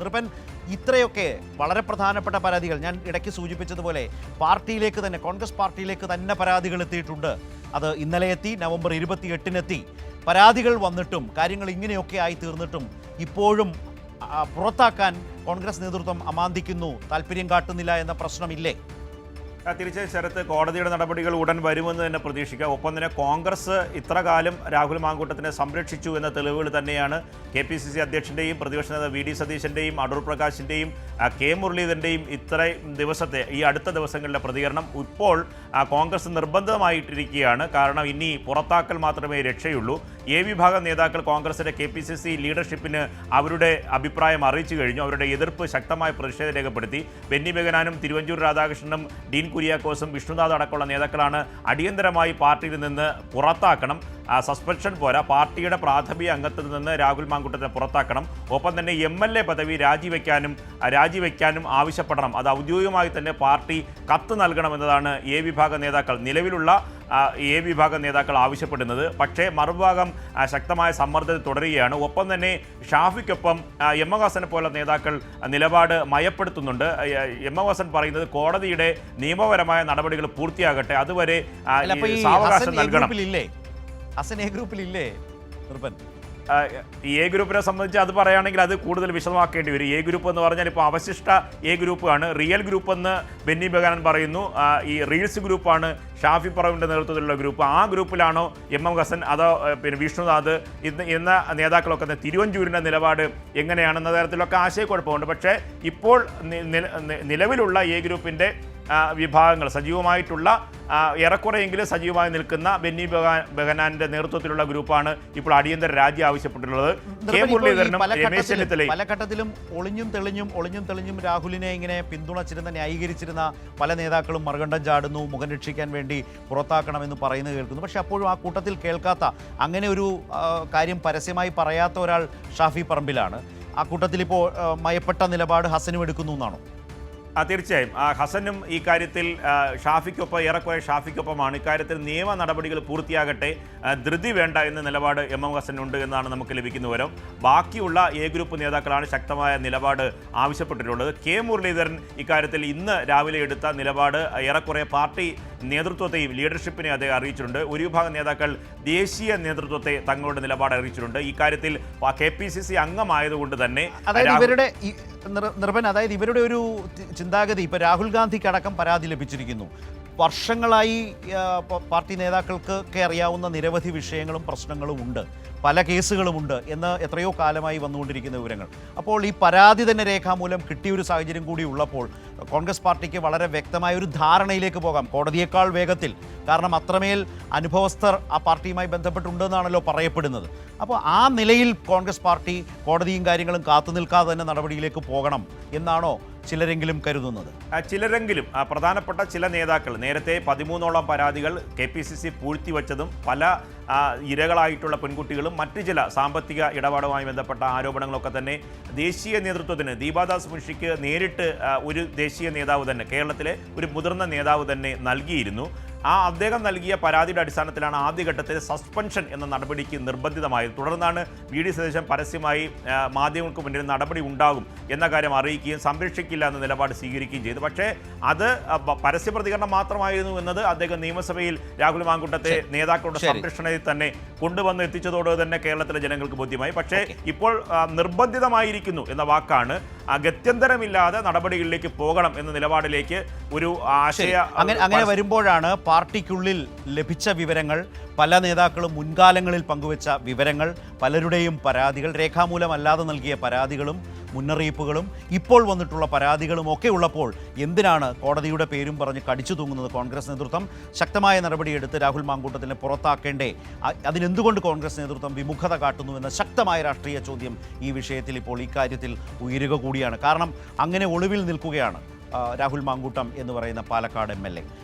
നൃപൻ ഇത്രയൊക്കെ വളരെ പ്രധാനപ്പെട്ട പരാതികൾ ഞാൻ ഇടയ്ക്ക് സൂചിപ്പിച്ചതുപോലെ പാർട്ടിയിലേക്ക് തന്നെ കോൺഗ്രസ് പാർട്ടിയിലേക്ക് തന്നെ പരാതികൾ എത്തിയിട്ടുണ്ട്. അത് ഇന്നലെ എത്തി നവംബർ ഇരുപത്തി എട്ടിനെത്തി പരാതികൾ വന്നിട്ടും കാര്യങ്ങൾ ഇങ്ങനെയൊക്കെ ആയി തീർന്നിട്ടും ഇപ്പോഴും പുറത്താക്കാൻ കോൺഗ്രസ് നേതൃത്വം അമാന്തിക്കുന്നു. താല്പര്യം കാട്ടുന്നില്ല എന്ന പ്രശ്നമില്ലേ? തീർച്ചയായും ശരത്ത് കോടതിയുടെ നടപടികൾ ഉടൻ വരുമെന്ന് തന്നെ പ്രതീക്ഷിക്കാം. ഒപ്പം തന്നെ കോൺഗ്രസ് ഇത്ര കാലം രാഹുൽ മാങ്കൂട്ടത്തിനെ സംരക്ഷിച്ചു എന്ന തെളിവുകൾ തന്നെയാണ് കെ പി സി സി അധ്യക്ഷന്റെയും പ്രതിപക്ഷ നേതാവ് വി ഡി സതീശന്റെയും അടൂർ പ്രകാശിന്റെയും കെ മുരളീധരന്റെയും ഇത്രയും ദിവസത്തെ ഈ അടുത്ത ദിവസങ്ങളിലെ പ്രതികരണം ഇപ്പോൾ കോൺഗ്രസ് നിർബന്ധമായിട്ടിരിക്കുകയാണ്. കാരണം ഇനി പുറത്താക്കൽ മാത്രമേ രക്ഷയുള്ളൂ. എ വിഭാഗം നേതാക്കൾ കോൺഗ്രസിന്റെ കെ പി സി സി ലീഡർഷിപ്പിന് അവരുടെ അഭിപ്രായം അറിയിച്ചു കഴിഞ്ഞു. അവരുടെ എതിർപ്പ് ശക്തമായ പ്രതിഷേധം രേഖപ്പെടുത്തി. ബെന്നി ബെഗനാനും തിരുവഞ്ചൂർ രാധാകൃഷ്ണനും ഡീൻ കുര്യാക്കോസും വിഷ്ണുനാഥ് അടക്കമുള്ള നേതാക്കളാണ് അടിയന്തരമായി പാർട്ടിയിൽ നിന്ന് പുറത്താക്കണം. സസ്പെൻഷൻ പോരാ. പാർട്ടിയുടെ പ്രാഥമിക അംഗത്തിൽ നിന്ന് രാഹുൽ മാങ്കുട്ടത്തിനെ പുറത്താക്കണം. ഒപ്പം തന്നെ എം എൽ എ പദവി രാജിവെക്കാനും രാജിവെക്കാനും ആവശ്യപ്പെടണം. അത് ഔദ്യോഗികമായി തന്നെ പാർട്ടി കത്ത് നൽകണമെന്നതാണ് എ വിഭാഗ നേതാക്കൾ നിലവിലുള്ള എ വിഭാഗ നേതാക്കൾ ആവശ്യപ്പെടുന്നത്. പക്ഷേ മറുഭാഗം ശക്തമായ സമ്മർദ്ദത്തിൽ തുടരുകയാണ്. ഒപ്പം തന്നെ ഷാഫിക്കൊപ്പം എം എ ഹസനെ പോലെ നേതാക്കൾ നിലപാട് മയപ്പെടുത്തുന്നുണ്ട്. എം എ ഹസൻ പറയുന്നത് കോടതിയുടെ നിയമപരമായ നടപടികൾ പൂർത്തിയാകട്ടെ. അതുവരെ സാവകാശം നൽകണം. ഹസൻ എ ഗ്രൂപ്പിലില്ലേ ഈ എ ഗ്രൂപ്പിനെ സംബന്ധിച്ച് അത് പറയുകയാണെങ്കിൽ അത് കൂടുതൽ വിശദമാക്കേണ്ടി വരും. എ ഗ്രൂപ്പ് എന്ന് പറഞ്ഞാൽ ഇപ്പോൾ അവശിഷ്ട എ ഗ്രൂപ്പാണ്. റിയൽ ഗ്രൂപ്പ് എന്ന് ബെന്നി ബഗാനൻ പറയുന്നു. ഈ റീൽസ് ഗ്രൂപ്പാണ് ഷാഫി പറവിന്റെ നേതൃത്വത്തിലുള്ള ഗ്രൂപ്പ്. ആ ഗ്രൂപ്പിലാണോ എം എം ഹസൻ അതോ പിന്നെ വിഷ്ണുനാഥ് ഇന്ന് എന്ന നേതാക്കളൊക്കെ തിരുവഞ്ചൂരിന്റെ നിലപാട് എങ്ങനെയാണെന്ന തരത്തിലൊക്കെ ആശയക്കുഴപ്പമുണ്ട്. പക്ഷേ ഇപ്പോൾ നിലവിലുള്ള എ ഗ്രൂപ്പിന്റെ വിഭാഗങ്ങൾ സജീവമായിട്ടുള്ള ഏറെക്കുറെയെങ്കിലും സജീവമായി നിൽക്കുന്ന ബെന്നി ബഗാൻ ബഗനാന്റെ നേതൃത്വത്തിലുള്ള ഗ്രൂപ്പാണ് ഇപ്പോൾ അടിയന്തര രാജി ആവശ്യപ്പെട്ടിട്ടുള്ളത്. കെ മുരളീധരനും പല രമേശ് ഘട്ടത്തിലും- ചെന്നിത്തലയും പല ഘട്ടത്തിലും ഒളിഞ്ഞും തെളിഞ്ഞും ഒളിഞ്ഞും തെളിഞ്ഞും രാഹുലിനെ ഇങ്ങനെ പിന്തുണച്ചിരുന്ന ന്യായീകരിച്ചിരുന്ന പല നേതാക്കളും മറുകണ്ഠം ചാടുന്നു മുഖം രക്ഷിക്കാൻ വേണ്ടി പുറത്താക്കണമെന്ന് പറയുന്നത് കേൾക്കുന്നു. പക്ഷെ അപ്പോഴും ആ കൂട്ടത്തിൽ കേൾക്കാത്ത അങ്ങനെ ഒരു കാര്യം പരസ്യമായി പറയാത്ത ഒരാൾ ഷാഫി പറമ്പിലാണ്. ആ കൂട്ടത്തിൽ ഇപ്പോൾ മയപ്പെട്ട നിലപാട് ഹസനും എടുക്കുന്നു എന്നാണോ? തീർച്ചയായും. ഹസനും ഈ കാര്യത്തിൽ ഷാഫിക്കൊപ്പം ഏറെക്കുറെ ഷാഫിക്കൊപ്പമാണ്. ഇക്കാര്യത്തിൽ നിയമ നടപടികൾ പൂർത്തിയാകട്ടെ ധൃതി വേണ്ട എന്ന നിലപാട് എം എം ഹസനുണ്ട് എന്നാണ് നമുക്ക് ലഭിക്കുന്ന വിവരം. ബാക്കിയുള്ള എ ഗ്രൂപ്പ് നേതാക്കളാണ് ശക്തമായ നിലപാട് ആവശ്യപ്പെട്ടിട്ടുള്ളത്. കെ മുരളീധരൻ ഇക്കാര്യത്തിൽ ഇന്ന് രാവിലെ എടുത്ത നിലപാട് ഏറെക്കുറെ പാർട്ടി നേതൃത്വത്തെയും ലീഡർഷിപ്പിനെ അദ്ദേഹം അറിയിച്ചിട്ടുണ്ട്. ഒരു വിഭാഗം നേതാക്കൾ ദേശീയ നേതൃത്വത്തെ തങ്ങളുടെ നിലപാട് അറിയിച്ചിട്ടുണ്ട്. ഇക്കാര്യത്തിൽ കെ പി സി സി അംഗമായതുകൊണ്ട് തന്നെ അതായത് ഇവരുടെ നിർഭൻ അതായത് ഇവരുടെ ഒരു ചിന്താഗതി ഇപ്പൊ രാഹുൽ ഗാന്ധിക്ക് അടക്കം പരാതി ലഭിച്ചിരിക്കുന്നു. വർഷങ്ങളായി പാർട്ടി നേതാക്കൾക്ക് ഒക്കെ അറിയാവുന്ന നിരവധി വിഷയങ്ങളും പ്രശ്നങ്ങളും ഉണ്ട്. പല കേസുകളുമുണ്ട് എന്ന് എത്രയോ കാലമായി വന്നുകൊണ്ടിരിക്കുന്ന വിവരങ്ങൾ. അപ്പോൾ ഈ പരാതി തന്നെ രേഖാമൂലം കിട്ടിയൊരു സാഹചര്യം കൂടി ഉള്ളപ്പോൾ കോൺഗ്രസ് പാർട്ടിക്ക് വളരെ വ്യക്തമായ ഒരു ധാരണയിലേക്ക് പോകാം. കോടതിയേക്കാൾ വേഗത്തിൽ. കാരണം അത്രമേൽ അനുഭവസ്ഥർ ആ പാർട്ടിയുമായി ബന്ധപ്പെട്ടുണ്ടെന്നാണല്ലോ പറയപ്പെടുന്നത്. അപ്പോൾ ആ നിലയിൽ കോൺഗ്രസ് പാർട്ടി കോടതിയും കാര്യങ്ങളും കാത്തു നിൽക്കാതെ തന്നെ നടപടിയിലേക്ക് പോകണം എന്നാണോ ചിലരെങ്കിലും കരുതുന്നത്? ചിലരെങ്കിലും പ്രധാനപ്പെട്ട ചില നേതാക്കൾ നേരത്തെ പതിമൂന്നോളം പരാതികൾ കെ പി സി സി പൂഴ്ത്തിവച്ചതും പല ഇരകളായിട്ടുള്ള പെൺകുട്ടികളും മറ്റു ചില സാമ്പത്തിക ഇടപാടുമായി ബന്ധപ്പെട്ട ആരോപണങ്ങളൊക്കെ തന്നെ ദേശീയ നേതൃത്വത്തിന് ദീപാദാസ് മുൻഷിക്ക് നേരിട്ട് ഒരു ദേശീയ നേതാവ് തന്നെ കേരളത്തിലെ ഒരു മുതിർന്ന നേതാവ് തന്നെ നൽകിയിരുന്നു. ആ അദ്ദേഹം നൽകിയ പരാതിയുടെ അടിസ്ഥാനത്തിലാണ് ആദ്യഘട്ടത്തിൽ സസ്പെൻഷൻ എന്ന നടപടിക്ക് നിർബന്ധിതമായത്. തുടർന്നാണ് വി ഡി സതീശൻ പരസ്യമായി മാധ്യമങ്ങൾക്ക് മുന്നിൽ നടപടി ഉണ്ടാകും എന്ന കാര്യം അറിയിക്കുകയും സംരക്ഷിക്കില്ല എന്ന നിലപാട് സ്വീകരിക്കുകയും ചെയ്തു. പക്ഷേ അത് പരസ്യ പ്രതികരണം മാത്രമായിരുന്നു എന്നത് അദ്ദേഹം നിയമസഭയിൽ രാഹുൽ മാങ്കുട്ടത്തെ നേതാക്കളുടെ. സംരക്ഷണയിൽ തന്നെ കൊണ്ടുവന്ന് എത്തിച്ചതോടെ തന്നെ കേരളത്തിലെ ജനങ്ങൾക്ക് ബോധ്യമായി. പക്ഷേ ഇപ്പോൾ നിർബന്ധിതമായിരിക്കുന്നു എന്ന വാക്കാണ് ഗത്യന്തരമില്ലാതെ നടപടികളിലേക്ക് പോകണം എന്ന നിലപാടിലേക്ക് ഒരു ആശയ അങ്ങനെ അങ്ങനെ വരുമ്പോഴാണ് പാർട്ടിക്കുള്ളിൽ ലഭിച്ച വിവരങ്ങൾ പല നേതാക്കളും മുൻകാലങ്ങളിൽ പങ്കുവച്ച വിവരങ്ങൾ പലരുടെയും പരാതികൾ രേഖാമൂലമല്ലാതെ നൽകിയ പരാതികളും മുന്നറിയിപ്പുകളും ഇപ്പോൾ വന്നിട്ടുള്ള പരാതികളും ഒക്കെ ഉള്ളപ്പോൾ എന്തിനാണ് കോടതിയുടെ പേരും പറഞ്ഞ് കടിച്ചു തൂങ്ങുന്നത് കോൺഗ്രസ് നേതൃത്വം? ശക്തമായ നടപടിയെടുത്ത് രാഹുൽ മാങ്കൂട്ടത്തിനെ പുറത്താക്കേണ്ടേ? അതിനെന്തുകൊണ്ട് കോൺഗ്രസ് നേതൃത്വം വിമുഖത കാട്ടുന്നുവെന്ന ശക്തമായ രാഷ്ട്രീയ ചോദ്യം ഈ വിഷയത്തിൽ ഇപ്പോൾ ഇക്കാര്യത്തിൽ ഉയരുക കൂടിയാണ്. കാരണം അങ്ങനെ ഒളിവിൽ നിൽക്കുകയാണ് രാഹുൽ മാങ്കൂട്ടം എന്ന് പറയുന്ന പാലക്കാട് എം.